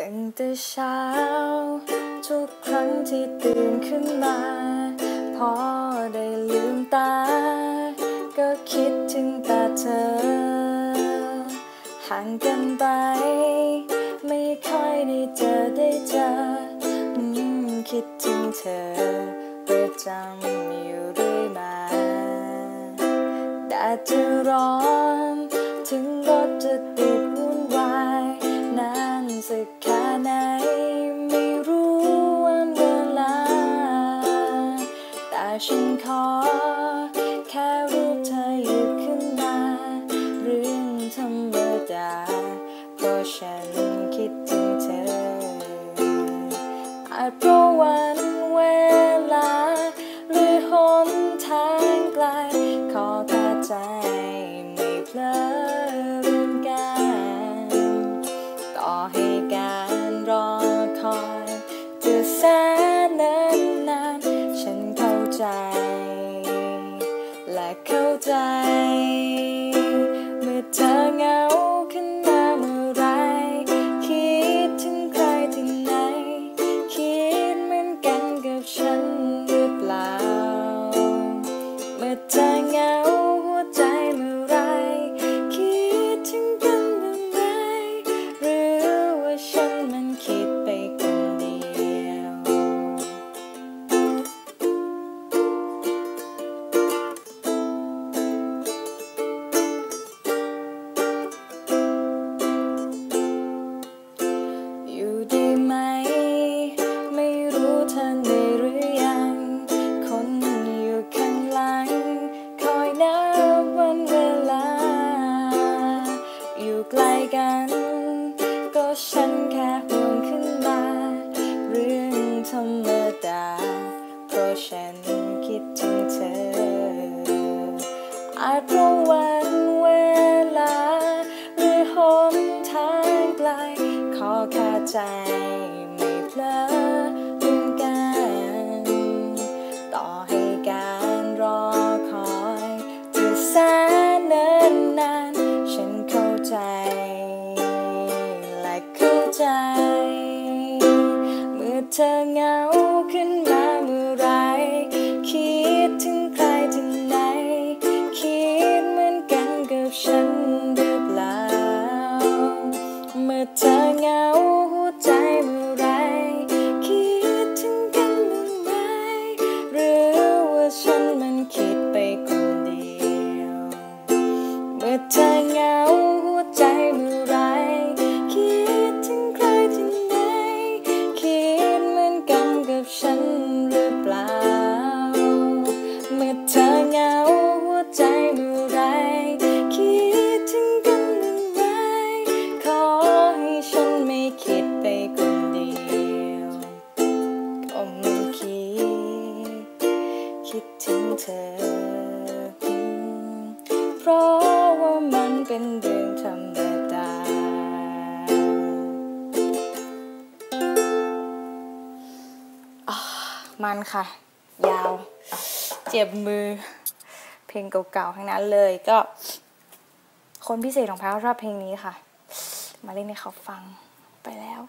ตั้งแต่เช้า ทุกครั้งที่ตื่นขึ้นมา พอได้ลืมตา ก็คิดถึงแต่เธอ ห่างกันไป ไม่ค่อยได้เจอได้เจอคิดถึงเธอประจำอยู่เรื่อยมาแดดจะร้อ ฉันขอ แค่รูปเธอหยิบขึ้นมา เรื่องธรรมดาเพราะฉันคิดถึงเธออาจเพราะวัน ใจ เมื่อเธอเหงาขึ้นมาเมื่อไร คิดถึงใครที่ไหน คิดเหมือนกันกับฉันหรือเปล่า เมื่อเธอเหงา ก็ฉันแค่ห่วงขึ้นมา เรื่องธรรมดา เพราะฉันคิดถึงเธอ อาจเพราะวันเวลา หรือหนทางไกล ขอแค่ใจไม่เพลอลืมกัน ต่อให้ ใจ เมื่อเธอเหงาขึ้นมาเมื่อไร คิดถึงใครที่ไหน คิดเหมือนกันกับฉันหรือเปล่า เมื่อเธอเหงาหัวใจเมื่อไร คิดถึงกันบ้างไหมหรือว่าฉันมันคิดไปคนเดียว เมื่อเธอเหงา ฉันหรือเปล่า เมื่อเธอเหงาหัวใจเมื่อไรคิดถึงกันบ้างไหมขอให้ฉันไม่คิดไปคนเดียวก็ไม่คิด คิดถึงเธอ เพราะว่ามันเป็นเรื่อ มันค่ะ ยาว เจ็บมือ เพลงเก่าๆทั้งนั้นเลยก็ คนพิเศษของพรวชอบเพลงนี้ค่ะ มาเล่นให้เขาฟังไปแล้ว